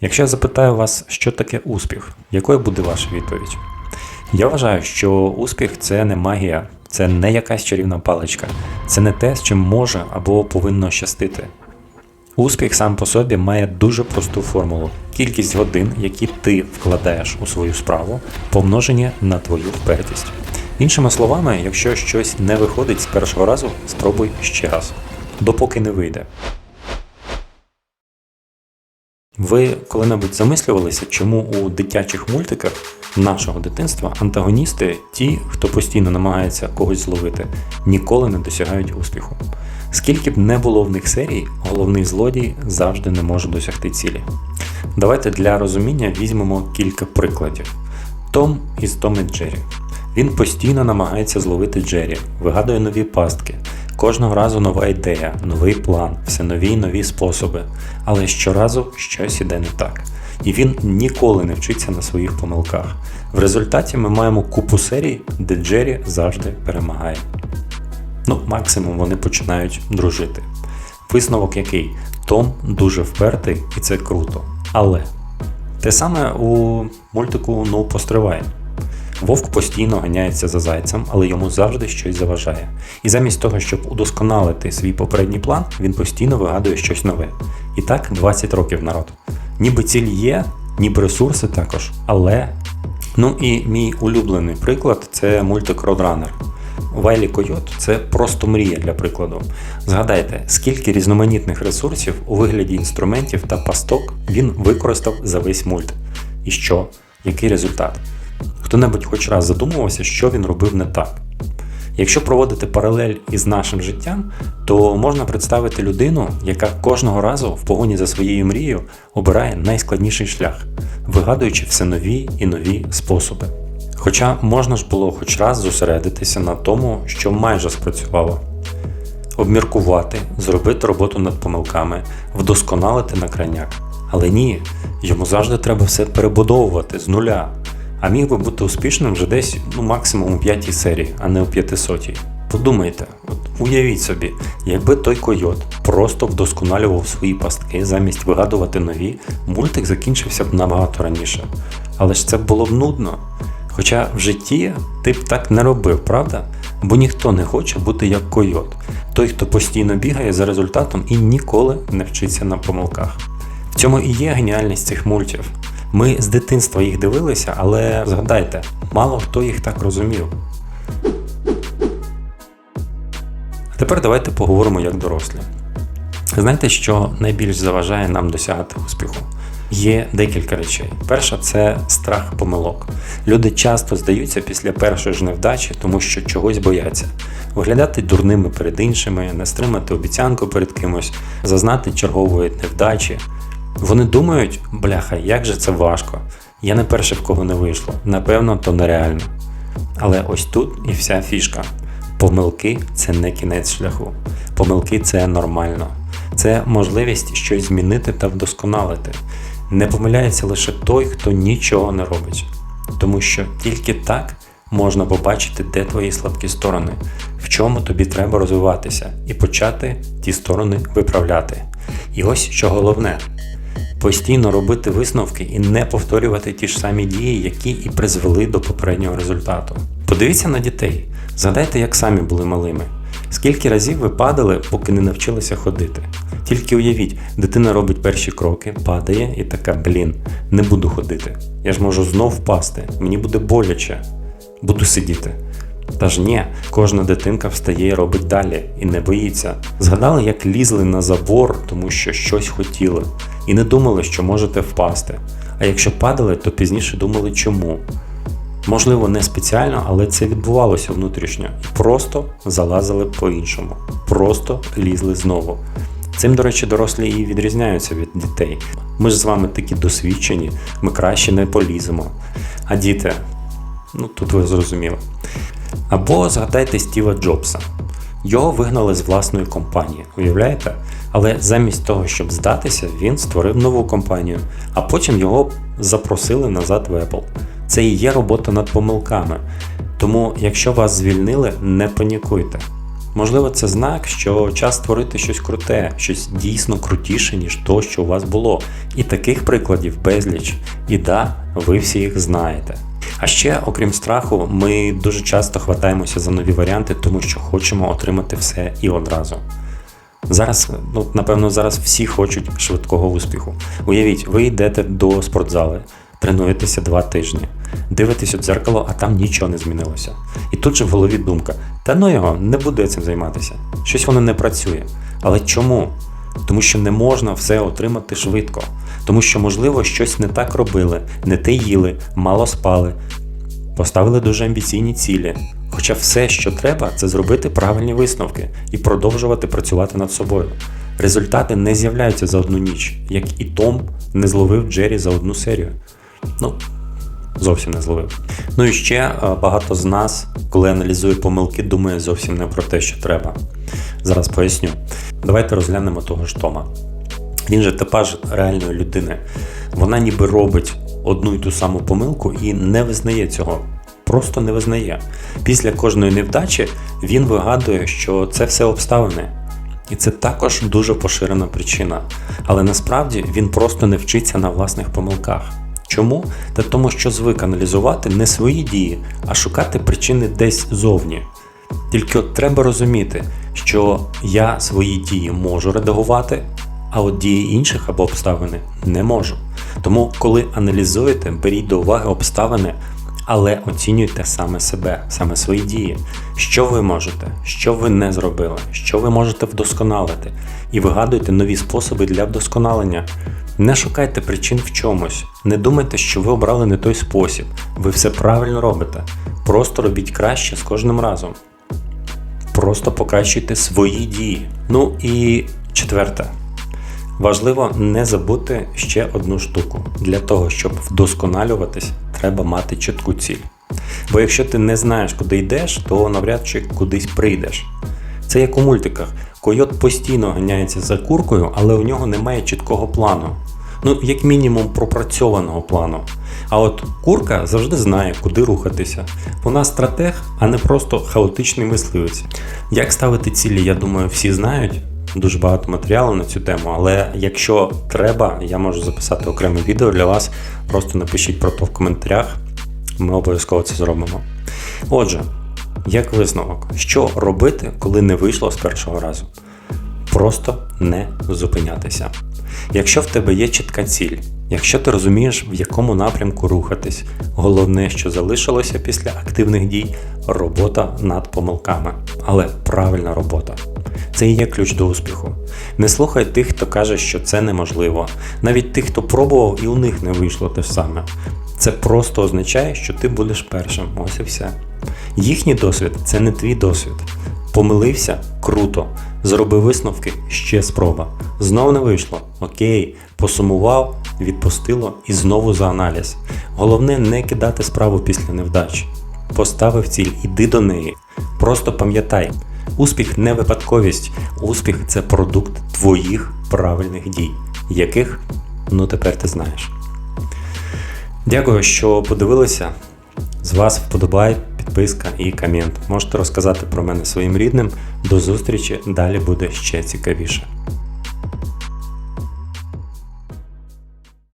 Якщо я запитаю вас, що таке успіх, якою буде ваша відповідь? Я вважаю, що успіх це не магія, це не якась чарівна паличка, це не те, з чим може або повинно щастити. Успіх сам по собі має дуже просту формулу: кількість годин, які ти вкладаєш у свою справу, помножені на твою впертість. Іншими словами, якщо щось не виходить з першого разу, спробуй ще раз, допоки не вийде. Ви коли-небудь замислювалися, чому у дитячих мультиках нашого дитинства антагоністи, ті, хто постійно намагається когось зловити, ніколи не досягають успіху. Скільки б не було в них серій, головний злодій завжди не може досягти цілі. Давайте для розуміння візьмемо кілька прикладів. Том із Том і Джері. Він постійно намагається зловити Джері, вигадує нові пастки. Кожного разу нова ідея, новий план, все нові й нові способи. Але щоразу щось іде не так. І він ніколи не вчиться на своїх помилках. В результаті ми маємо купу серій, де Джері завжди перемагає. Ну, максимум вони починають дружити. Висновок який? Том дуже впертий і це круто. Але те саме у мультику Ну постривай. Вовк постійно ганяється за зайцем, але йому завжди щось заважає. І замість того, щоб удосконалити свій попередній план, він постійно вигадує щось нове. І так 20 років народ. Ніби ціль є, ніби ресурси також, але. Ну і мій улюблений приклад це мультик Roadrunner. Вайлі Койот це просто мрія для прикладу. Згадайте, скільки різноманітних ресурсів у вигляді інструментів та пасток він використав за весь мульт. І що? Який результат? Хто-небудь хоч раз задумувався, що він робив не так. Якщо проводити паралель із нашим життям, то можна представити людину, яка кожного разу в погоні за своєю мрією обирає найскладніший шлях, вигадуючи все нові і нові способи. Хоча можна ж було хоч раз зосередитися на тому, що майже спрацювало. Обміркувати, зробити роботу над помилками, вдосконалити на крайняк. Але ні, йому завжди треба все перебудовувати з нуля. А міг би бути успішним вже десь ну, максимум у п'ятій серії, а не у 500. Подумайте, от уявіть собі, якби той койот просто вдосконалював свої пастки замість вигадувати нові, мультик закінчився б набагато раніше. Але ж це було б нудно. Хоча в житті ти б так не робив, правда? Бо ніхто не хоче бути як койот, той, хто постійно бігає за результатом і ніколи не вчиться на помилках. В цьому і є геніальність цих мультів. Ми з дитинства їх дивилися, але згадайте, мало хто їх так розумів. А тепер давайте поговоримо як дорослі. Знаєте, що найбільш заважає нам досягати успіху? Є декілька речей. Перша це страх помилок. Люди часто здаються після першої ж невдачі, тому що чогось бояться. Виглядати дурними перед іншими, не стримати обіцянку перед кимось, зазнати чергової невдачі. Вони думають, бляха, як же це важко. Я не перший, в кого не вийшло. Напевно, то нереально. Але ось тут і вся фішка. Помилки це не кінець шляху. Помилки це нормально. Це можливість щось змінити та вдосконалити. Не помиляється лише той, хто нічого не робить. Тому що тільки так можна побачити, де твої слабкі сторони, в чому тобі треба розвиватися, і почати ті сторони виправляти. І ось що головне постійно робити висновки і не повторювати ті ж самі дії, які і призвели до попереднього результату. Подивіться на дітей, згадайте, як самі були малими. Скільки разів ви падали, поки не навчилися ходити? Тільки уявіть, дитина робить перші кроки, падає і така, блін, не буду ходити. Я ж можу знов впасти, мені буде боляче, буду сидіти. Та ж ні, кожна дитинка встає і робить далі і не боїться. Згадали, як лізли на забор, тому що щось хотіли, і не думали, що можете впасти. А якщо падали, то пізніше думали чому. Можливо, не спеціально, але це відбувалося внутрішньо. Просто залазили по-іншому, просто лізли знову. Цим, до речі, дорослі і відрізняються від дітей. Ми ж з вами такі досвідчені, ми краще не поліземо. А діти, ну тут ви зрозуміли. Або згадайте Стіва Джобса. Його вигнали з власної компанії, уявляєте? Але замість того, щоб здатися, він створив нову компанію, а потім його запросили назад в Apple. Це і є робота над помилками. Тому, якщо вас звільнили, не панікуйте. Можливо, це знак, що час створити щось круте, щось дійсно крутіше, ніж то, що у вас було. І таких прикладів безліч. І да, ви всі їх знаєте. А ще, окрім страху, ми дуже часто хватаємося за нові варіанти, тому що хочемо отримати все і одразу. Зараз, ну напевно, зараз всі хочуть швидкого успіху. Уявіть, ви йдете до спортзали, тренуєтеся два тижні, дивитесь у дзеркало, а там нічого не змінилося. І тут же в голові думка: та ну його, не буду я цим займатися. Щось воно не працює. Але чому? Тому що не можна все отримати швидко. Тому що, можливо, щось не так робили, не те їли, мало спали, поставили дуже амбіційні цілі. Хоча все, що треба, це зробити правильні висновки і продовжувати працювати над собою. Результати не з'являються за одну ніч, як і Том не зловив Джері за одну серію. Ну, зовсім не зловив. Ну і ще е, багато з нас, коли аналізує помилки, думає зовсім не про те, що треба. Зараз поясню. Давайте розглянемо того ж Тома. Він же типаж реальної людини. Вона ніби робить одну й ту саму помилку і не визнає цього. Просто не визнає. Після кожної невдачі він вигадує, що це все обставини. І це також дуже поширена причина. Але насправді він просто не вчиться на власних помилках. Чому? Та тому, що звик аналізувати не свої дії, а шукати причини десь зовні. Тільки от треба розуміти, що я свої дії можу редагувати, а от дії інших або обставини не можу. Тому, коли аналізуєте, беріть до уваги обставини, але оцінюйте саме себе, саме свої дії. Що ви можете, що ви не зробили, що ви можете вдосконалити, і вигадуйте нові способи для вдосконалення. Не шукайте причин в чомусь, не думайте, що ви обрали не той спосіб, ви все правильно робите. Просто робіть краще з кожним разом. Просто покращуйте свої дії. Ну і четверте. Важливо не забути ще одну штуку. Для того, щоб вдосконалюватись, треба мати чітку ціль. Бо якщо ти не знаєш, куди йдеш, то навряд чи кудись прийдеш. Це як у мультиках. Койот постійно ганяється за куркою, але у нього немає чіткого плану. Ну, як мінімум, пропрацьованого плану. А от курка завжди знає, куди рухатися. Вона стратег, а не просто хаотичний мисливець. Як ставити цілі, я думаю, всі знають. Дуже багато матеріалу на цю тему, але якщо треба, я можу записати окреме відео для вас. Просто напишіть про то в коментарях, ми обов'язково це зробимо. Отже, як висновок, що робити, коли не вийшло з першого разу? Просто не зупинятися. Якщо в тебе є чітка ціль, якщо ти розумієш, в якому напрямку рухатись, головне, що залишилося після активних дій робота над помилками, але правильна робота. Це і є ключ до успіху. Не слухай тих, хто каже, що це неможливо, навіть тих, хто пробував і у них не вийшло те ж саме. Це просто означає, що ти будеш першим. Ось і все. Їхній досвід це не твій досвід. Помилився круто. Зроби висновки ще спроба. Знов не вийшло. Окей, посумував, відпустило і знову за аналіз. Головне не кидати справу після невдач. Поставив ціль, іди до неї. Просто пам'ятай, успіх не випадковість, успіх це продукт твоїх правильних дій, яких ну тепер ти знаєш. Дякую, що подивилися. З вас вподобай, підписка і комент. Можете розказати про мене своїм рідним. До зустрічі, далі буде ще цікавіше.